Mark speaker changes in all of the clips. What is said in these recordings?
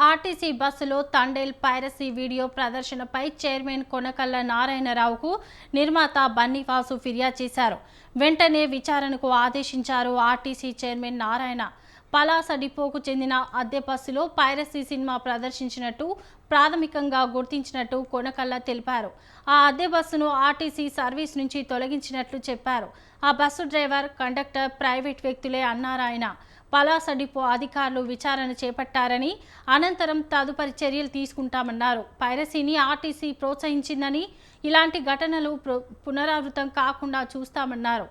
Speaker 1: RTC బస్సులో Thandel piracy video ప్రదర్శనపై chairman Konakalla నారాయణరావుకు నిర్మాత బన్నీవాసు ఫిర్యాదు చేశారు. వెంటనే విచారణకు ఆదేశించారు ఆర్టీసీ చైర్మన్ నారాయణ. పలాస డిపోకు చెందిన అద్దె బస్సులో పైరసీ సినిమా ప్రదర్శించినట్టు ప్రాథమికంగా గుర్తించినట్టు కొనకల్ల తెలిపారు. ఆ అద్దె బస్సును ఆర్టీసీ సర్వీస్ నుంచి తొలగించినట్లు చెప్పారు. ఆ బస్సు డ్రైవర్ కండక్టర్ ప్రైవేట్ వ్యక్తులే అన్నారాయన పలాస డిపో అధికారులు విచారణ చేపట్టారని అనంతరం తదుపరి చర్యలు తీసుకుంటామన్నారు. పైరసీని ఆర్టీసీ ప్రోత్సహించిందని ఇలాంటి ఘటనలు పునరావృతం కాకుండా చూస్తామన్నారు.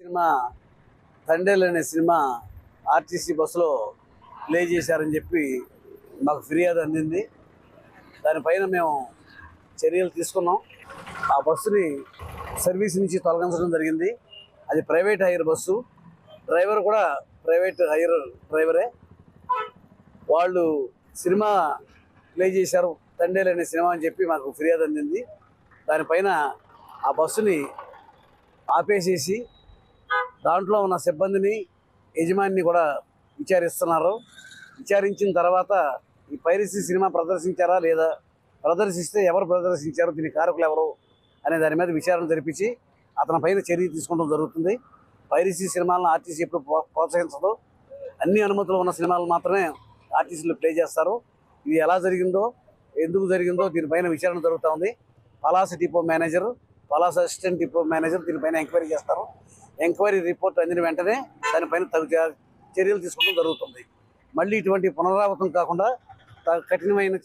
Speaker 2: సినిమా తండేల్ అనే సినిమా ఆర్టీసీ బస్సులో ప్లే చేశారని చెప్పి మాకు ఫిర్యాదు అందింది. దానిపైన మేము చర్యలు తీసుకున్నాం. ఆ బస్సుని సర్వీస్ నుంచి తొలగించడం జరిగింది. అది ప్రైవేట్ హైర్ బస్సు. డ్రైవర్ కూడా ప్రైవేట్ హైర్ డ్రైవరే. వాళ్ళు సినిమా ప్లే చేశారు. తండేలు అనే సినిమా అని చెప్పి మాకు ఫిర్యాదు అందింది. దానిపైన ఆ బస్సుని ఆపేసేసి దాంట్లో ఉన్న సిబ్బందిని యజమానిని కూడా విచారిస్తున్నారు. విచారించిన తర్వాత ఈ పైరసీ సినిమా ప్రదర్శించారా లేదా ప్రదర్శిస్తే ఎవరు ప్రదర్శించారు దీని కారకులు ఎవరు అనే దాని మీద విచారణ జరిపించి అతని పైన చర్య తీసుకోవడం జరుగుతుంది. పైరసీ సినిమాలను ఆర్టీసీ ఎప్పుడు ప్రో- ప్రోత్సహించదు. అన్ని అనుమతులు ఉన్న సినిమాలు మాత్రమే ఆర్టీసీలు ప్లే చేస్తారు. ఇది ఎలా జరిగిందో ఎందుకు జరిగిందో దీనిపైన విచారణ జరుగుతూ ఉంది. Palasa depot manager Palasa assistant depot manager దీనిపైన ఎంక్వైరీ చేస్తారు. ఎంక్వైరీ రిపోర్ట్ అందిన వెంటనే దానిపైన తగు చర్యలు తీసుకోవడం జరుగుతుంది. మళ్ళీ ఇటువంటి పునరావృతం కాకుండా త- కఠినమైన